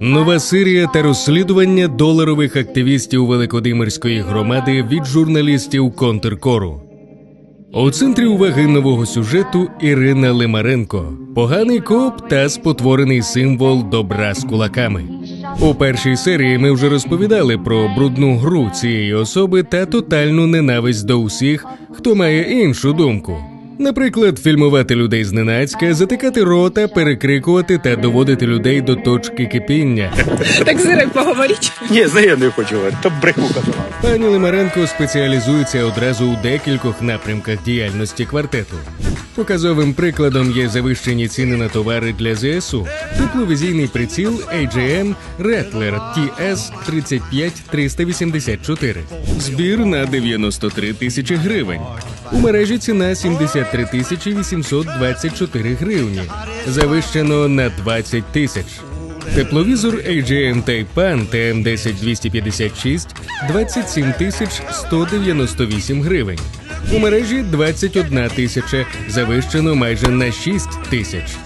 Нова серія та розслідування доларових активістів Великодимирської громади від журналістів Контркору. У центрі уваги нового сюжету Ірина Лимаренко, поганий коп та спотворений символ добра з кулаками. У першій серії ми вже розповідали про брудну гру цієї особи та тотальну ненависть до усіх, хто має іншу думку. Наприклад, фільмувати людей зненацька, затикати рота, перекрикувати та доводити людей до точки кипіння. Так з Ірою поговоріть. Ні, з нею не хочу говорити, то бреху казала. Пані Лимаренко спеціалізується одразу у декількох напрямках діяльності квартету. Показовим прикладом є завищені ціни на товари для ЗСУ, тепловізійний приціл AGM Rattler TS 35384, збір на 93 тисячі гривень. У мережі ціна 73 тисячі 824 гривні, завищено на 20 тисяч. Тепловізор AGM Taipan TM10256 27 тисяч 198 гривень. У мережі 21 тисяча, завищено майже на 6 тисяч.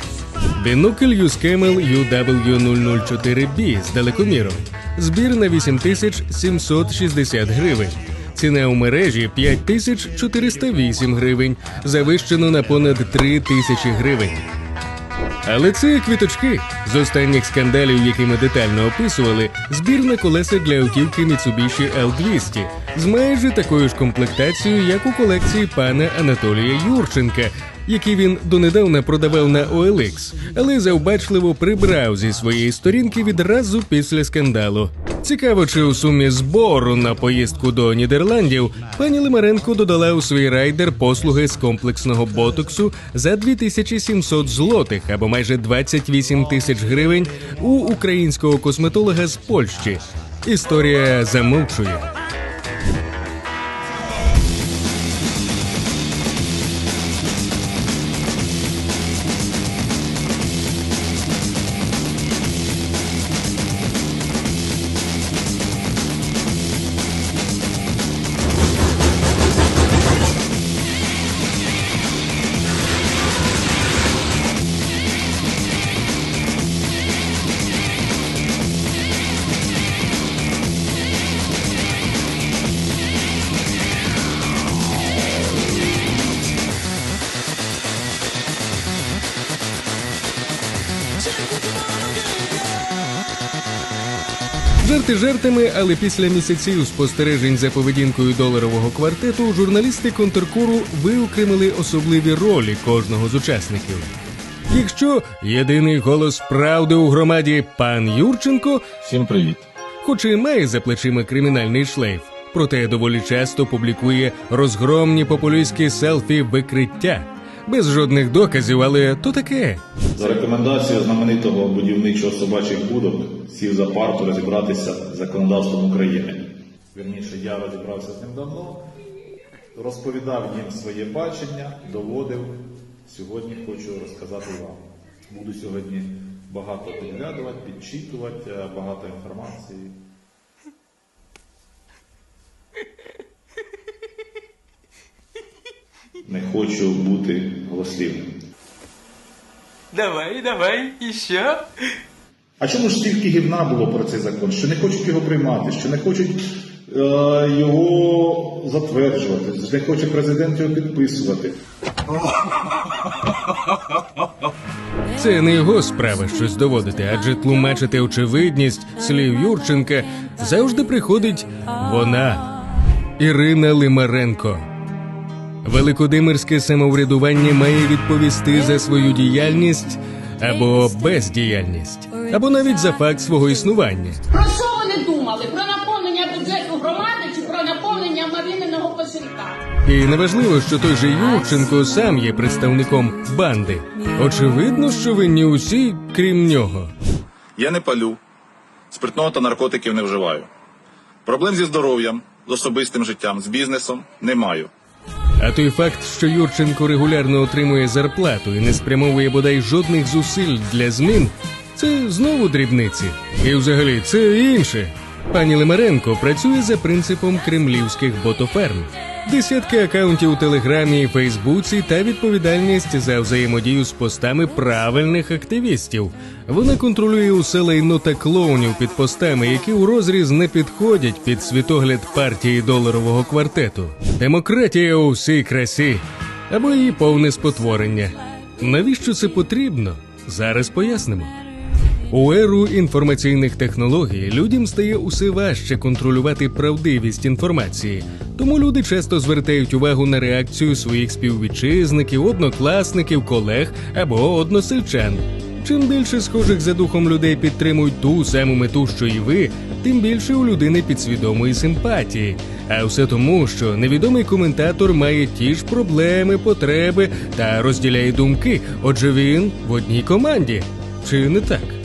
Бінокль Юскемел UW004B з далекоміром. Збір на 8760 гривень. Ціна у мережі 5408 гривень, завищено на понад 3 тисячі гривень. Але це квіточки. З останніх скандалів, які ми детально описували, збірне колеса для автівки Mitsubishi L200. З майже такою ж комплектацією, як у колекції пана Анатолія Юрченка, які він донедавна продавав на OLX, але завбачливо прибрав зі своєї сторінки відразу після скандалу. Цікаво, чи у сумі збору на поїздку до Нідерландів пані Лимаренко додала у свій райдер послуги з комплексного ботоксу за 2700 злотих або майже 28 тисяч гривень у українського косметолога з Польщі. Історія замовчує. Жарти жартами, але після місяців спостережень за поведінкою доларового квартету журналісти контркуру виокремили особливі ролі кожного з учасників. Якщо єдиний голос правди у громаді пан Юрченко, Всім привіт. хоч і має за плечима кримінальний шлейф, проте доволі часто публікує розгромні популістські селфі викриття. Без жодних доказів, але то таке. За рекомендацією знаменитого будівничого собачих будок сів за парту розібратися з законодавством України. Вірніше, я розібрався з ним давно, розповідав їм своє бачення, доводив. Сьогодні хочу розказати вам. Буду сьогодні багато підглядувати, підчитувати, е, багато інформації. Не хочу бути голослівним. Давай, давай, еще. А чому ж стільки гівна було про цей закон? Що не хочуть його приймати, що не хочуть е, його затверджувати, що не хоче президент його підписувати. Це не його справа щось доводити, адже тлумачити очевидність слів Юрченка завжди приходить вона, Ірина Лимаренко. Великодимирське самоврядування має відповісти за свою діяльність або бездіяльність, або навіть за факт свого існування. Про що вони думали? Про наповнення бюджету громади чи про наповнення мавіненого кошелька? І неважливо, що той же Юрченко сам є представником банди. Очевидно, що винні усі, крім нього. Я не палю, спиртного та наркотиків не вживаю. Проблем зі здоров'ям, з особистим життям, з бізнесом не маю. А той факт, що Юрченко регулярно отримує зарплату і не спрямовує бодай жодних зусиль для змін, це знову дрібниці. І взагалі це інше. Пані Лимаренко працює за принципом кремлівських ботоферм. Десятки акаунтів у Телеграмі і Фейсбуці та відповідальність за взаємодію з постами правильних активістів. Вона контролює усе лайно та клоунів під постами, які у розріз не підходять під світогляд партії доларового квартету. Демократія у всій красі або її повне спотворення. Навіщо це потрібно? Зараз пояснимо. У еру інформаційних технологій людям стає усе важче контролювати правдивість інформації, тому люди часто звертають увагу на реакцію своїх співвітчизників, однокласників, колег або односельчан. Чим більше схожих за духом людей підтримують ту саму мету, що і ви, тим більше у людини підсвідомої симпатії. А все тому, що невідомий коментатор має ті ж проблеми, потреби та розділяє думки. Отже, він в одній команді. Чи не так?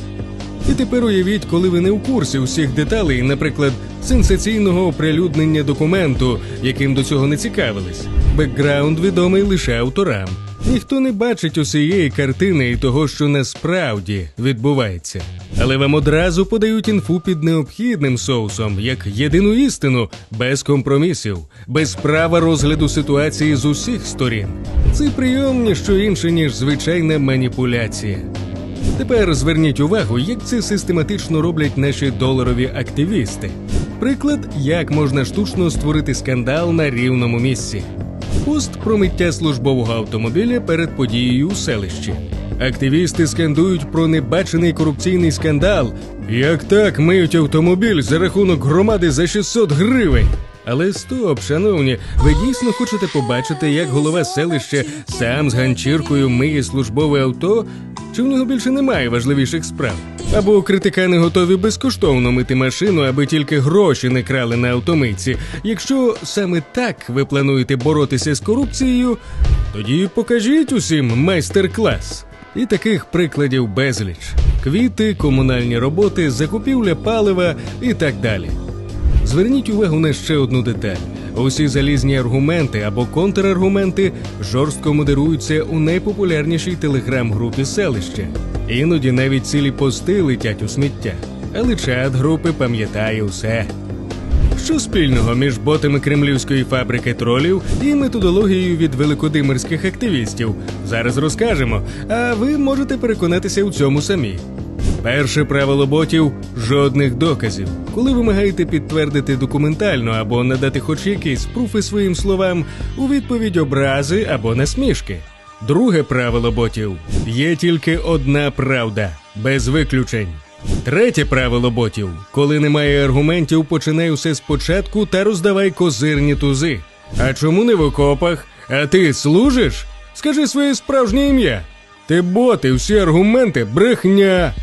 Тепер уявіть, коли ви не у курсі усіх деталей, наприклад, сенсаційного оприлюднення документу, яким до цього не цікавились. Бекграунд відомий лише авторам. Ніхто не бачить усієї картини і того, що насправді відбувається. Але вам одразу подають інфу під необхідним соусом, як єдину істину, без компромісів, без права розгляду ситуації з усіх сторін. Це прийом ніщо інше, ніж звичайна маніпуляція. Тепер зверніть увагу, як це систематично роблять наші доларові активісти. Приклад, як можна штучно створити скандал на рівному місці. Пост про миття службового автомобіля перед подією у селищі. Активісти скандують про небачений корупційний скандал. Як так миють автомобіль за рахунок громади за 600 гривень? Але стоп, шановні, ви дійсно хочете побачити, як голова селища сам з ганчіркою миє службове авто? Чи в нього більше немає важливіших справ? Або критикани готові безкоштовно мити машину, аби тільки гроші не крали на автомийці. Якщо саме так ви плануєте боротися з корупцією, тоді покажіть усім майстер-клас. І таких прикладів безліч: квіти, комунальні роботи, закупівля палива і так далі. Зверніть увагу на ще одну деталь: усі залізні аргументи або контраргументи жорстко модеруються у найпопулярнішій телеграм-групі селища. Іноді навіть цілі пости летять у сміття. Але чат групи пам'ятає усе. Що спільного між ботами кремлівської фабрики тролів і методологією від великодимирських активістів? Зараз розкажемо, а ви можете переконатися у цьому самі. Перше правило ботів жодних доказів. Коли вимагаєте підтвердити документально або надати хоч якісь пруфи своїм словам, у відповідь образи або насмішки. Друге правило ботів є тільки одна правда, без виключень. Третє правило ботів: коли немає аргументів, починай усе спочатку та роздавай козирні тузи. А чому не в окопах? А ти служиш? Скажи своє справжнє ім'я. Ти боти, всі аргументи, брехня.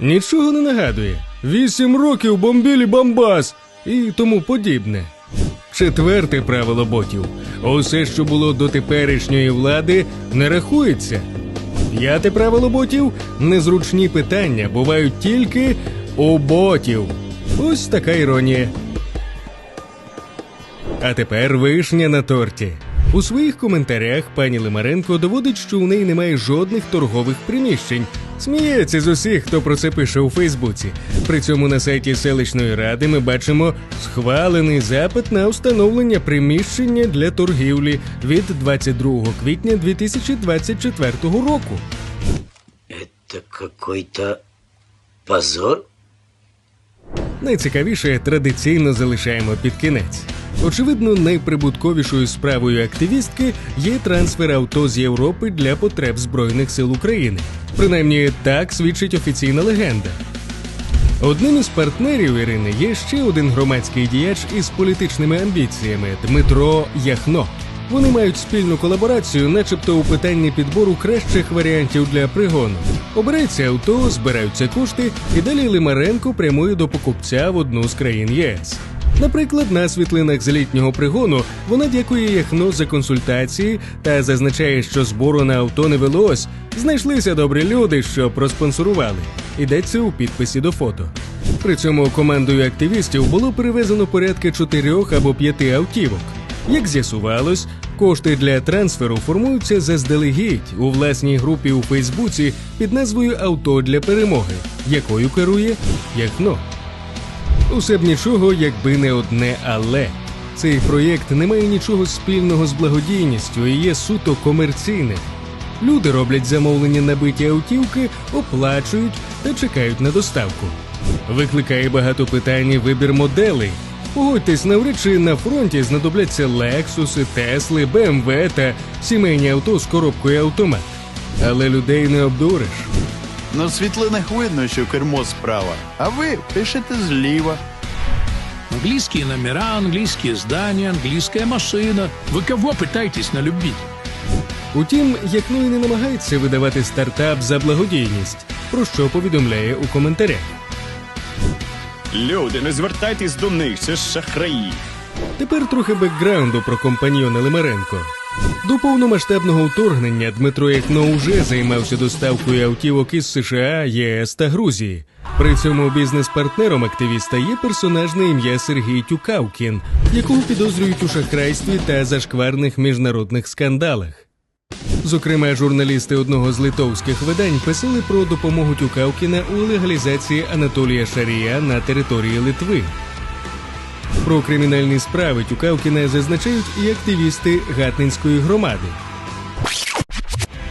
Нічого не нагадує. Вісім років бомбілі бомбас і тому подібне. Четверте правило ботів: усе, що було до теперішньої влади, не рахується. П'яте правило ботів незручні питання бувають тільки у ботів. Ось така іронія. А тепер вишня на торті. У своїх коментарях пані Лимаренко доводить, що у неї немає жодних торгових приміщень. Сміється з усіх, хто про це пише у Фейсбуці. При цьому на сайті селищної ради ми бачимо схвалений запит на встановлення приміщення для торгівлі від 22 квітня 2024 року. Это какой-то позор? Найцікавіше традиційно залишаємо під кінець. Очевидно, найприбутковішою справою активістки є трансфер авто з Європи для потреб Збройних сил України. Принаймні так свідчить офіційна легенда. Одним із партнерів Ірини є ще один громадський діяч із політичними амбіціями Дмитро Яхно. Вони мають спільну колаборацію, начебто у питанні підбору кращих варіантів для пригону. Обирається авто, збираються кошти, і далі Лимаренко прямує до покупця в одну з країн ЄС. Наприклад, на світлинах з літнього пригону вона дякує Яхно за консультації та зазначає, що збору на авто не велось. Знайшлися добрі люди, що проспонсорували. Йдеться у підписі до фото. При цьому командою активістів було перевезено порядка чотирьох або п'яти автівок. Як з'ясувалось, кошти для трансферу формуються заздалегідь у власній групі у Фейсбуці під назвою Авто для перемоги, якою керує Яхно. Усе б нічого, якби не одне але. Цей проєкт не має нічого спільного з благодійністю і є суто комерційним. Люди роблять замовлення на биті автівки, оплачують та чекають на доставку. Викликає багато питань і вибір моделей. Погодьтесь, навряд чи на фронті знадобляться Лексуси, Тесли, БМВ та сімейні авто з коробкою автомат. Але людей не обдуриш. На світлинах видно, що кермо справа, а ви пишете зліва. Английские номера, английские здания, английская машина. Вы кого пытаетесь налюбить? Утім, як ну і не намагається видавати стартап за благодійність, про що повідомляє у коментарях. Люди, не звертайтесь до них, це ж шахраї. Тепер трохи бекграунду про компаньйона Лимаренко. До повномасштабного вторгнення Дмитро Яхно уже займався доставкою автівок із США, ЄС та Грузії. При цьому бізнес-партнером активіста є персонажне ім'я Сергій Тюкавкін, якого підозрюють у шахрайстві та зашкварних міжнародних скандалах. Зокрема, журналісти одного з литовських видань писали про допомогу Тюкавкіна у легалізації Анатолія Шарія на території Литви. Про кримінальні справи Тюкавкіна зазначають і активісти Гатнинської громади.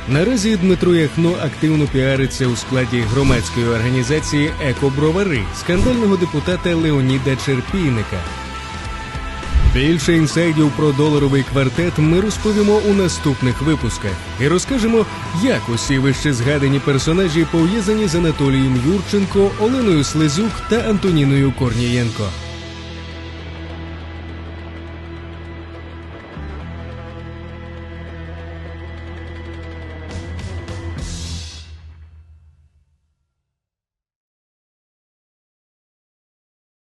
Наразі Дмитро Яхно активно піариться у складі громадської організації Екобровари скандального депутата Леоніда Черпійника. Більше інсайдів про доларовий квартет ми розповімо у наступних випусках і розкажемо, як усі вище згадані персонажі пов'язані з Анатолієм Юрченко, Оленою Слезюк та Антоніною Корнієнко.